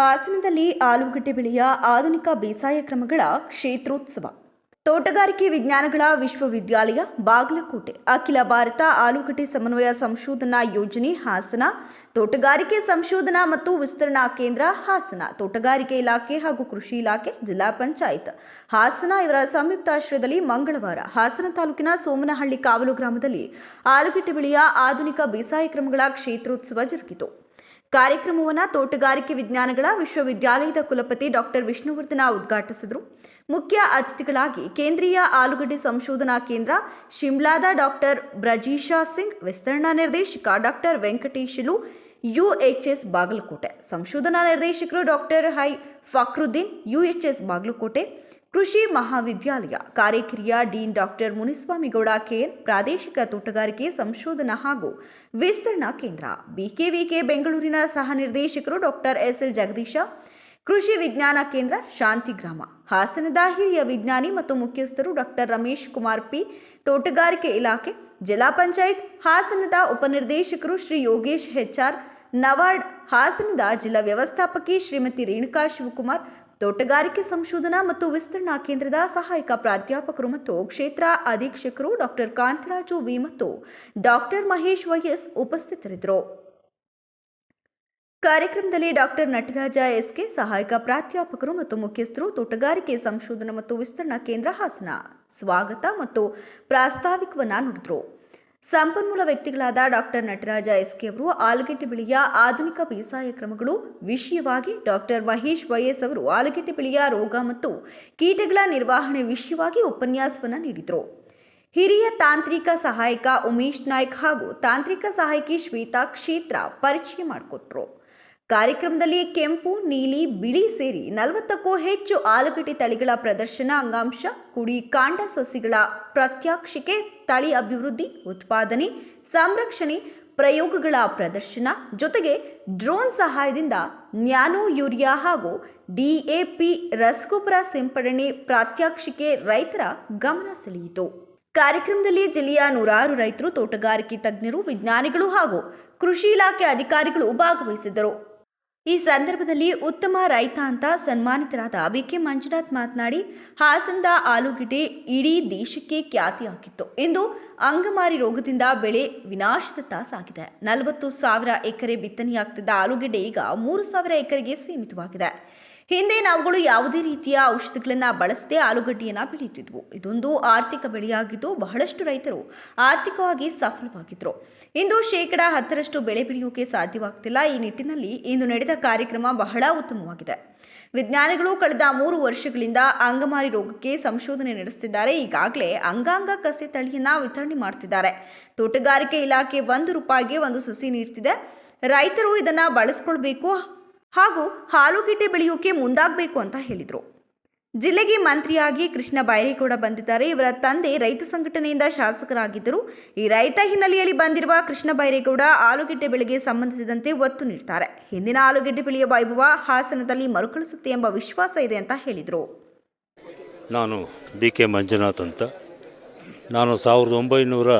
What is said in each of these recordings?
ಹಾಸನದಲ್ಲಿ ಆಲೂಗಡ್ಡೆ ಬೆಳೆಯ ಆಧುನಿಕ ಬೇಸಾಯ ಕ್ರಮಗಳ ಕ್ಷೇತ್ರೋತ್ಸವ. ತೋಟಗಾರಿಕೆ ವಿಜ್ಞಾನಗಳ ವಿಶ್ವವಿದ್ಯಾಲಯ, ಬಾಗಲಕೋಟೆ. ಅಖಿಲ ಭಾರತ ಆಲೂಗಡ್ಡೆ ಸಮನ್ವಯ ಸಂಶೋಧನಾ ಯೋಜನೆ, ಹಾಸನ. ತೋಟಗಾರಿಕೆ ಸಂಶೋಧನಾ ಮತ್ತು ವಿಸ್ತರಣಾ ಕೇಂದ್ರ, ಹಾಸನ. ತೋಟಗಾರಿಕೆ ಇಲಾಖೆ ಹಾಗೂ ಕೃಷಿ ಇಲಾಖೆ, ಜಿಲ್ಲಾ ಪಂಚಾಯತ್. ಹಾಸನ ಇವರ ಸಂಯುಕ್ತಾಶ್ರಯದಲ್ಲಿ ಮಂಗಳವಾರ ಹಾಸನ ತಾಲೂಕಿನ ಸೋಮನಹಳ್ಳಿ ಕಾವಲು ಗ್ರಾಮದಲ್ಲಿ ಆಲೂಗಡ್ಡೆ ಬೆಳೆಯ ಆಧುನಿಕ ಬೇಸಾಯ ಕ್ರಮಗಳ ಕ್ಷೇತ್ರೋತ್ಸವ ಜರುಗಿತು. ಕಾರ್ಯಕ್ರಮವನ್ನು ತೋಟಗಾರಿಕೆ ವಿಜ್ಞಾನಗಳ ವಿಶ್ವವಿದ್ಯಾಲಯದ ಕುಲಪತಿ ಡಾಕ್ಟರ್ ವಿಷ್ಣುವರ್ಧನ ಉದ್ಘಾಟಿಸಿದರು. ಮುಖ್ಯ ಅತಿಥಿಗಳಾಗಿ ಕೇಂದ್ರೀಯ ಆಲೂಗಡ್ಡೆ ಸಂಶೋಧನಾ ಕೇಂದ್ರ ಶಿಮ್ಲಾದ ಡಾಕ್ಟರ್ ಬ್ರಜೀಶಾ ಸಿಂಗ್, ವಿಸ್ತರಣಾ ನಿರ್ದೇಶಕ ಡಾಕ್ಟರ್ ವೆಂಕಟೇಶಲು ಯುಎಚ್ಎಸ್ ಬಾಗಲಕೋಟೆ. ಸಂಶೋಧನಾ ನಿರ್ದೇಶಕರು ಡಾಕ್ಟರ್ ಹೈ ಫಕ್ರುದ್ದೀನ್, ಯುಎಚ್ಎಸ್ ಬಾಗಲಕೋಟೆ. ಕೃಷಿ ಮಹಾವಿದ್ಯಾಲಯ ಕಾರ್ಯಕಿರಿಯ ಡೀನ್ ಡಾಕ್ಟರ್ ಮುನಿಸ್ವಾಮಿಗೌಡ ಕೇರ್ ಪ್ರಾದೇಶಿಕ ತೋಟಗಾರಿಕೆ ಸಂಶೋಧನಾ ಹಾಗೂ ವಿಸ್ತರಣಾ ಕೇಂದ್ರ ಬಿಕೆವಿಕೆ ಬೆಂಗಳೂರಿನ ಸಹ ನಿರ್ದೇಶಕರು ಡಾಕ್ಟರ್ ಎಸ್ ಎಲ್ ಜಗದೀಶ, ಕೃಷಿ ವಿಜ್ಞಾನ ಕೇಂದ್ರ ಶಾಂತಿಗ್ರಾಮ, ಹಾಸನದ ಹಿರಿಯ ವಿಜ್ಞಾನಿ ಮತ್ತು ಮುಖ್ಯಸ್ಥರು ಡಾಕ್ಟರ್ ರಮೇಶ್ ಕುಮಾರ್ ಪಿ, ತೋಟಗಾರಿಕೆ ಇಲಾಖೆ, ಜಿಲ್ಲಾ ಪಂಚಾಯತ್, ಹಾಸನದ ಉಪನಿರ್ದೇಶಕರು ಶ್ರೀ ಯೋಗೇಶ್ ಹೆಚ್ಆರ್ ನವಾರ್ಡ್, ಹಾಸನದ ಜಿಲ್ಲಾ ವ್ಯವಸ್ಥಾಪಕಿ ಶ್ರೀಮತಿ ರೇಣುಕಾ ಶಿವಕುಮಾರ್ ತೋಟಗಾರಿಕೆ ಸಂಶೋಧನಾ ಮತ್ತು ವಿಸ್ತರಣಾ ಕೇಂದ್ರದ ಸಹಾಯಕ ಪ್ರಾಧ್ಯಾಪಕರು ಮತ್ತು ಕ್ಷೇತ್ರ ಅಧೀಕ್ಷಕರು ಡಾಕ್ಟರ್ ಕಾಂತರಾಜು ವಿ ಮತ್ತು ಡಾಕ್ಟರ್ ಮಹೇಶ್ ವೈಎಸ್ ಉಪಸ್ಥಿತರಿದ್ದರು. ಕಾರ್ಯಕ್ರಮದಲ್ಲಿ ಡಾಕ್ಟರ್ ನಟರಾಜ ಎಸ್ಕೆ, ಸಹಾಯಕ ಪ್ರಾಧ್ಯಾಪಕರು ಮತ್ತು ಮುಖ್ಯಸ್ಥರು, ತೋಟಗಾರಿಕೆ ಸಂಶೋಧನಾ ಮತ್ತು ವಿಸ್ತರಣಾ ಕೇಂದ್ರ ಹಾಸನ. ಸ್ವಾಗತ ಮತ್ತು ಪ್ರಾಸ್ತಾವಿಕವನ್ನು ನುಡಿದರು. ಸಂಪನ್ಮೂಲ ವ್ಯಕ್ತಿಗಳಾದ ಡಾಕ್ಟರ್ ನಟರಾಜ ಎಸ್ಕೆ ಅವರು ಆಲೂಗೆಡ್ಡೆ ಬೆಳೆಯ ಆಧುನಿಕ ಬೇಸಾಯ ಕ್ರಮಗಳು, ವಿಷಯವಾಗಿ ಡಾಕ್ಟರ್ ಮಹೇಶ್ ವೈಎಸ್ ಅವರು ಆಲೂಗೆಡ್ಡೆ ಬೆಳೆಯ ರೋಗ ಮತ್ತು ಕೀಟಗಳ ನಿರ್ವಹಣೆ ವಿಷಯವಾಗಿ ಉಪನ್ಯಾಸವನ್ನು ನೀಡಿದರು. ಹಿರಿಯ ತಾಂತ್ರಿಕ ಸಹಾಯಕ ಉಮೇಶ್ ನಾಯ್ಕ್ ಹಾಗೂ ತಾಂತ್ರಿಕ ಸಹಾಯಕಿ ಶ್ವೇತಾ ಕ್ಷೇತ್ರ ಪರಿಚಯ ಮಾಡಿಕೊಟ್ರು. ಕಾರ್ಯಕ್ರಮದಲ್ಲಿ ಕೆಂಪು, ನೀಲಿ, ಬಿಳಿ ಸೇರಿ ನಲವತ್ತಕ್ಕೂ ಹೆಚ್ಚು ಆಲೂಗಡ್ಡೆ ತಳಿಗಳ ಪ್ರದರ್ಶನ, ಅಂಗಾಂಶ, ಕುಡಿ, ಕಾಂಡ ಸಸಿಗಳ ಪ್ರತ್ಯಕ್ಷಿಕೆ, ತಳಿ ಅಭಿವೃದ್ಧಿ, ಉತ್ಪಾದನೆ, ಸಂರಕ್ಷಣೆ, ಪ್ರಯೋಗಗಳ ಪ್ರದರ್ಶನ, ಜೊತೆಗೆ ಡ್ರೋನ್ ಸಹಾಯದಿಂದ ನ್ಯಾನೋ ಯೂರಿಯಾ ಹಾಗೂ ಡಿಎಪಿ ರಸಗೊಬ್ಬರ ಸಿಂಪಡಣೆ ಪ್ರಾತ್ಯಕ್ಷಿಕೆ ರೈತರ ಗಮನ ಸೆಳೆಯಿತು. ಕಾರ್ಯಕ್ರಮದಲ್ಲಿ ಜಿಲ್ಲೆಯ ನೂರಾರು ರೈತರು, ತೋಟಗಾರಿಕೆ ತಜ್ಞರು, ವಿಜ್ಞಾನಿಗಳು ಹಾಗೂ ಕೃಷಿ ಇಲಾಖೆ ಅಧಿಕಾರಿಗಳು ಭಾಗವಹಿಸಿದ್ದರು. ಈ ಸಂದರ್ಭದಲ್ಲಿ ಉತ್ತಮ ರೈತ ಅಂತ ಸನ್ಮಾನಿತರಾದ ಬಿಕೆ ಮಂಜುನಾಥ್ ಮಾತನಾಡಿ, ಹಾಸನದ ಆಲೂಗೆಡ್ಡೆ ಇಡೀ ದೇಶಕ್ಕೆ ಖ್ಯಾತಿಯಾಗಿತ್ತು ಇಂದು ಅಂಗಮಾರಿ ರೋಗದಿಂದ ಬೆಳೆ ವಿನಾಶದತ್ತ ಸಾಗಿದೆ. ನಲವತ್ತು ಸಾವಿರ ಎಕರೆ ಬಿತ್ತನೆಯಾಗ್ತಿದ್ದ ಆಲೂಗೆಡ್ಡೆ ಈಗ ಮೂರು ಸಾವಿರ ಎಕರೆಗೆ ಸೀಮಿತವಾಗಿದೆ. ಹಿಂದೆ ನಾವುಗಳು ಯಾವುದೇ ರೀತಿಯ ಔಷಧಿಗಳನ್ನು ಬಳಸದೆ ಆಲೂಗಡ್ಡೆಯನ್ನು ಬೆಳೆಯುತ್ತಿದ್ವು. ಇದೊಂದು ಆರ್ಥಿಕ ಬೆಳೆಯಾಗಿದ್ದು ಬಹಳಷ್ಟು ರೈತರು ಆರ್ಥಿಕವಾಗಿ ಸಫಲವಾಗಿದ್ದರು ಇಂದು ಶೇಕಡ ಹತ್ತರಷ್ಟು ಬೆಳೆ ಬೆಳೆಯೋಕೆ ಸಾಧ್ಯವಾಗ್ತಿಲ್ಲ. ಈ ನಿಟ್ಟಿನಲ್ಲಿ ಇಂದು ನಡೆದ ಕಾರ್ಯಕ್ರಮ ಬಹಳ ಉತ್ತಮವಾಗಿದೆ. ವಿಜ್ಞಾನಿಗಳು ಕಳೆದ ಮೂರು ವರ್ಷಗಳಿಂದ ಅಂಗಮಾರಿ ರೋಗಕ್ಕೆ ಸಂಶೋಧನೆ ನಡೆಸುತ್ತಿದ್ದಾರೆ. ಈಗಾಗಲೇ ಅಂಗಾಂಗ ಕಸಿ ತಳಿಯನ್ನ ವಿತರಣೆ ಮಾಡ್ತಿದ್ದಾರೆ. ತೋಟಗಾರಿಕೆ ಇಲಾಖೆ ಒಂದು ರೂಪಾಯಿಗೆ ಒಂದು ಸಸಿ ನೀಡ್ತಿದೆ. ರೈತರು ಇದನ್ನು ಬಳಸ್ಕೊಳ್ಬೇಕು ಹಾಗೂ ಆಲೂಗೆಡ್ಡೆ ಬೆಳೆಯೋಕೆ ಮುಂದಾಗಬೇಕು ಅಂತ ಹೇಳಿದರು. ಜಿಲ್ಲೆಗೆ ಮಂತ್ರಿಯಾಗಿ ಕೃಷ್ಣ ಬೈರೇಗೌಡ ಬಂದಿದ್ದಾರೆ. ಇವರ ತಂದೆ ರೈತ ಸಂಘಟನೆಯಿಂದ ಶಾಸಕರಾಗಿದ್ದರು. ಈ ರೈತ ಹಿನ್ನೆಲೆಯಲ್ಲಿ ಬಂದಿರುವ ಕೃಷ್ಣ ಬೈರೇಗೌಡ ಆಲೂಗೆಡ್ಡೆ ಬೆಳೆಗೆ ಸಂಬಂಧಿಸಿದಂತೆ ಒತ್ತು ನೀಡ್ತಾರೆ. ಹಿಂದಿನ ಆಲೂಗೆಡ್ಡೆ ಬೆಳೆಯ ವೈಭವ ಹಾಸನದಲ್ಲಿ ಮರುಕಳಿಸುತ್ತೆ ಎಂಬ ವಿಶ್ವಾಸ ಇದೆ ಅಂತ ಹೇಳಿದರು. ನಾನು ಬಿ ಕೆ ಮಂಜುನಾಥ್ ಅಂತ. ನಾನು ಸಾವಿರದ ಒಂಬೈನೂರ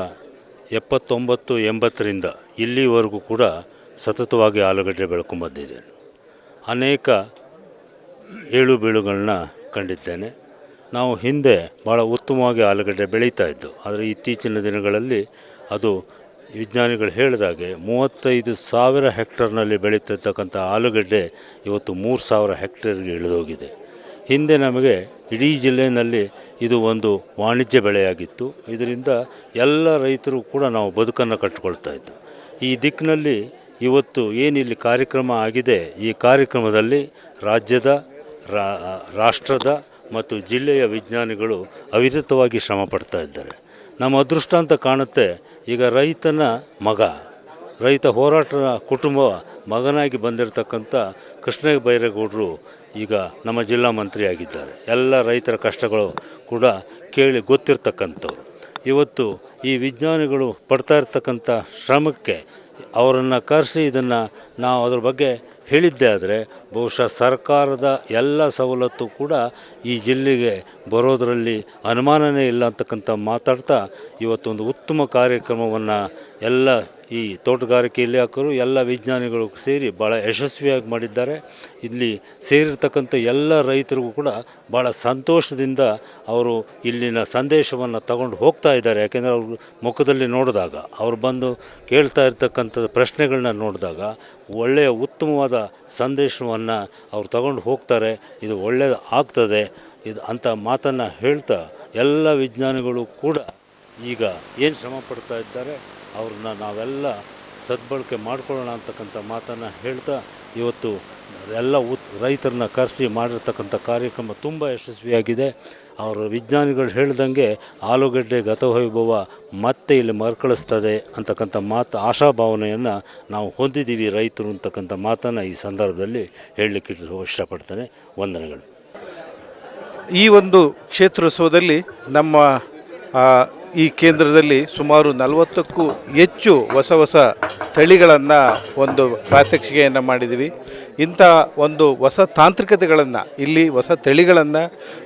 ಎಪ್ಪತ್ತೊಂಬತ್ತು ಎಂಬತ್ತರಿಂದ ಇಲ್ಲಿವರೆಗೂ ಕೂಡ ಸತತವಾಗಿ ಆಲೂಗಡ್ಡೆ ಬೆಳ್ಕೊಂಬಂದಿದ್ದೇನೆ ಅನೇಕ ಏಳು ಬೀಳುಗಳನ್ನ ಕಂಡಿದ್ದೇನೆ. ನಾವು ಹಿಂದೆ ಭಾಳ ಉತ್ತಮವಾಗಿ ಆಲೂಗಡ್ಡೆ ಬೆಳೀತಾ ಇದ್ದು, ಆದರೆ ಇತ್ತೀಚಿನ ದಿನಗಳಲ್ಲಿ ಅದು ವಿಜ್ಞಾನಿಗಳು ಹೇಳಿದಾಗೆ ಮೂವತ್ತೈದು ಸಾವಿರ ಹೆಕ್ಟರ್ನಲ್ಲಿ ಬೆಳೀತಿರ್ತಕ್ಕಂಥ ಆಲೂಗಡ್ಡೆ ಇವತ್ತು ಮೂರು ಸಾವಿರ ಹೆಕ್ಟೇರ್ಗೆ ಇಳಿದೋಗಿದೆ. ಹಿಂದೆ ನಮಗೆ ಇಡೀ ಜಿಲ್ಲೆಯಲ್ಲಿ ಇದು ಒಂದು ವಾಣಿಜ್ಯ ಬೆಳೆಯಾಗಿತ್ತು. ಇದರಿಂದ ಎಲ್ಲ ರೈತರು ಕೂಡ ನಾವು ಬದುಕನ್ನು ಕಟ್ಟಿಕೊಳ್ತಾ ಇದ್ದು. ಈ ದಿಕ್ಕಿನಲ್ಲಿ ಇವತ್ತು ಏನಿಲ್ಲಿ ಕಾರ್ಯಕ್ರಮ ಆಗಿದೆ, ಈ ಕಾರ್ಯಕ್ರಮದಲ್ಲಿ ರಾಜ್ಯದ ರಾಷ್ಟ್ರದ ಮತ್ತು ಜಿಲ್ಲೆಯ ವಿಜ್ಞಾನಿಗಳು ಅವಿರತವಾಗಿ ಶ್ರಮ ಪಡ್ತಾ ಇದ್ದಾರೆ. ನಮ್ಮ ಅದೃಷ್ಟ ಅಂತ ಕಾಣುತ್ತೆ, ಈಗ ರೈತನ ಮಗ, ರೈತ ಹೋರಾಟದ ಕುಟುಂಬ ಮಗನಾಗಿ ಬಂದಿರತಕ್ಕಂಥ ಕೃಷ್ಣ ಬೈರೇಗೌಡರು ಈಗ ನಮ್ಮ ಜಿಲ್ಲಾ ಮಂತ್ರಿಯಾಗಿದ್ದಾರೆ. ಎಲ್ಲ ರೈತರ ಕಷ್ಟಗಳು ಕೂಡ ಕೇಳಿ ಗೊತ್ತಿರ್ತಕ್ಕಂಥವ್ರು. ಇವತ್ತು ಈ ವಿಜ್ಞಾನಿಗಳು ಪಡ್ತಾ ಇರ್ತಕ್ಕಂಥ ಶ್ರಮಕ್ಕೆ ಅವರನ್ನು ಕರೆಸಿ ಇದನ್ನು ನಾವು ಅದ್ರ ಬಗ್ಗೆ ಹೇಳಿದ್ದೆ ಆದರೆ ಬಹುಶಃ ಸರ್ಕಾರದ ಎಲ್ಲ ಸವಲತ್ತು ಕೂಡ ಈ ಜಿಲ್ಲೆಗೆ ಬರೋದರಲ್ಲಿ ಅನುಮಾನನೇ ಇಲ್ಲ ಅಂತಕ್ಕಂಥ ಮಾತಾಡ್ತಾ ಇವತ್ತೊಂದು ಉತ್ತಮ ಕಾರ್ಯಕ್ರಮವನ್ನು ಎಲ್ಲ ಈ ತೋಟಗಾರಿಕೆ ಇಲಾಖರು ಎಲ್ಲ ವಿಜ್ಞಾನಿಗಳು ಸೇರಿ ಭಾಳ ಯಶಸ್ವಿಯಾಗಿ ಮಾಡಿದ್ದಾರೆ. ಇಲ್ಲಿ ಸೇರಿರ್ತಕ್ಕಂಥ ಎಲ್ಲ ರೈತರಿಗೂ ಕೂಡ ಭಾಳ ಸಂತೋಷದಿಂದ ಅವರು ಇಲ್ಲಿನ ಸಂದೇಶವನ್ನು ತಗೊಂಡು ಹೋಗ್ತಾ ಇದ್ದಾರೆ. ಯಾಕೆಂದರೆ ಅವರು ಮುಖದಲ್ಲಿ ನೋಡಿದಾಗ, ಅವ್ರು ಬಂದು ಕೇಳ್ತಾ ಇರ್ತಕ್ಕಂಥ ಪ್ರಶ್ನೆಗಳನ್ನ ನೋಡಿದಾಗ ಒಳ್ಳೆಯ ಉತ್ತಮವಾದ ಸಂದೇಶವನ್ನು ಅವ್ರು ತಗೊಂಡು ಹೋಗ್ತಾರೆ, ಇದು ಒಳ್ಳೆಯದು ಆಗ್ತದೆ, ಇದು ಅಂತ ಮಾತನ್ನು ಹೇಳ್ತಾ ಎಲ್ಲ ವಿಜ್ಞಾನಿಗಳು ಕೂಡ ಈಗ ಏನು ಶ್ರಮ ಪಡ್ತಾ ಇದ್ದಾರೆ, ಅವ್ರನ್ನ ನಾವೆಲ್ಲ ಸದ್ಬಳಕೆ ಮಾಡ್ಕೊಳ್ಳೋಣ ಅಂತಕ್ಕಂಥ ಮಾತನ್ನು ಹೇಳ್ತಾ ಇವತ್ತು ಎಲ್ಲ ಉತ್ ರೈತರನ್ನ ಕರೆಸಿ ಮಾಡಿರ್ತಕ್ಕಂಥ ಕಾರ್ಯಕ್ರಮ ತುಂಬ ಯಶಸ್ವಿಯಾಗಿದೆ. ಅವರ ವಿಜ್ಞಾನಿಗಳು ಹೇಳ್ದಂಗೆ ಆಲೂಗಡ್ಡೆ ಗತವೈಭವ ಮತ್ತೆ ಇಲ್ಲಿ ಮರುಕಳಿಸ್ತದೆ ಅಂತಕ್ಕಂಥ ಮಾತು, ಆಶಾಭಾವನೆಯನ್ನು ನಾವು ಹೊಂದಿದ್ದೀವಿ ರೈತರು ಅಂತಕ್ಕಂಥ ಮಾತನ್ನು ಈ ಸಂದರ್ಭದಲ್ಲಿ ಹೇಳಲಿಕ್ಕೆ ಇಷ್ಟಪಡ್ತೇನೆ. ವಂದನೆಗಳು. ಈ ಒಂದು ಕ್ಷೇತ್ರೋತ್ಸವದಲ್ಲಿ ನಮ್ಮ ಈ ಕೇಂದ್ರದಲ್ಲಿ ಸುಮಾರು ನಲವತ್ತಕ್ಕೂ ಹೆಚ್ಚು ಹೊಸ ಹೊಸ ತಳಿಗಳನ್ನು ಒಂದು ಪ್ರಾತ್ಯಕ್ಷಿಕೆಯನ್ನು ಮಾಡಿದ್ದೀವಿ. ಇಂಥ ಒಂದು ಹೊಸ ತಾಂತ್ರಿಕತೆಗಳನ್ನು, ಇಲ್ಲಿ ಹೊಸ ತಳಿಗಳನ್ನು,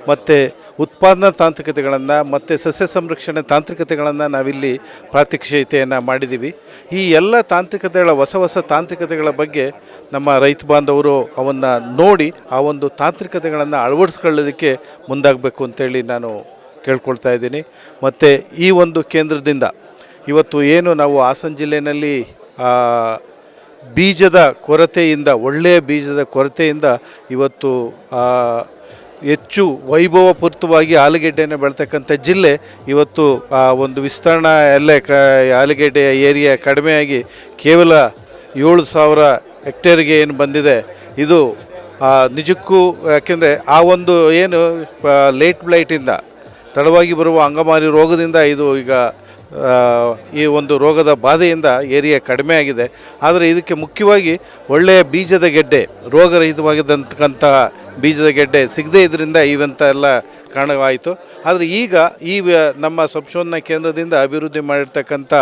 ಮತ್ತು ಉತ್ಪಾದನಾ ತಾಂತ್ರಿಕತೆಗಳನ್ನು, ಮತ್ತು ಸಸ್ಯ ಸಂರಕ್ಷಣೆ ತಾಂತ್ರಿಕತೆಗಳನ್ನು ನಾವಿಲ್ಲಿ ಪ್ರಾತ್ಯಕ್ಷಿತೆಯನ್ನು ಮಾಡಿದ್ದೀವಿ ಈ ಎಲ್ಲ ತಾಂತ್ರಿಕತೆಗಳ, ಹೊಸ ಹೊಸ ತಾಂತ್ರಿಕತೆಗಳ ಬಗ್ಗೆ ನಮ್ಮ ರೈತ ಬಾಂಧವರು ಅವನ್ನು ನೋಡಿ ಆ ಒಂದು ತಾಂತ್ರಿಕತೆಗಳನ್ನು ಅಳವಡಿಸ್ಕೊಳ್ಳೋದಕ್ಕೆ ಮುಂದಾಗಬೇಕು ಅಂತೇಳಿ ನಾನು ಕೇಳ್ಕೊಳ್ತಾ ಇದ್ದೀನಿ. ಮತ್ತು ಈ ಒಂದು ಕೇಂದ್ರದಿಂದ ಇವತ್ತು ಏನು ನಾವು ಹಾಸನ ಜಿಲ್ಲೆಯಲ್ಲಿ ಬೀಜದ ಕೊರತೆಯಿಂದ, ಒಳ್ಳೆಯ ಬೀಜದ ಕೊರತೆಯಿಂದ ಇವತ್ತು ಹೆಚ್ಚು ವೈಭವಪೂರ್ತವಾಗಿ ಆಲೂಗೆಡ್ಡೆಯನ್ನು ಬೆಳ್ತಕ್ಕಂಥ ಜಿಲ್ಲೆ ಇವತ್ತು, ಆ, ಒಂದು ವಿಸ್ತರಣಾ ಎಲ್ಲೇ ಕ, ಆಲೂಗೆಡ್ಡೆಯ ಏರಿಯಾ ಕಡಿಮೆಯಾಗಿ ಕೇವಲ ಏಳು ಸಾವಿರ ಹೆಕ್ಟೇರ್ಗೆ ಏನು ಬಂದಿದೆ. ಇದು ನಿಜಕ್ಕೂ ಯಾಕೆಂದರೆ ಆ ಒಂದು ಏನು ಲೇಟ್ ಬ್ಲೈಟಿಂದ ತಡವಾಗಿ ಬರುವ ಅಂಗಮಾರಿ ರೋಗದಿಂದ ಇದು ಈಗ ಈ ಒಂದು ರೋಗದ ಬಾಧೆಯಿಂದ ಏರಿಯಾ ಕಡಿಮೆ ಆಗಿದೆ. ಆದರೆ ಇದಕ್ಕೆ ಮುಖ್ಯವಾಗಿ ಒಳ್ಳೆಯ ಬೀಜದ ಗೆಡ್ಡೆ ರೋಗರಹಿತವಾಗಿದ್ದಂತಕ್ಕಂತಹ ಬೀಜದ ಗೆಡ್ಡೆ ಸಿಗದೇ ಇದರಿಂದ ಇವಂತ ಎಲ್ಲ ಕಾರಣವಾಯಿತು. ಆದರೆ ಈಗ ಈ ನಮ್ಮ ಸಂಶೋಧನಾ ಕೇಂದ್ರದಿಂದ ಅಭಿವೃದ್ಧಿ ಮಾಡಿರ್ತಕ್ಕಂಥ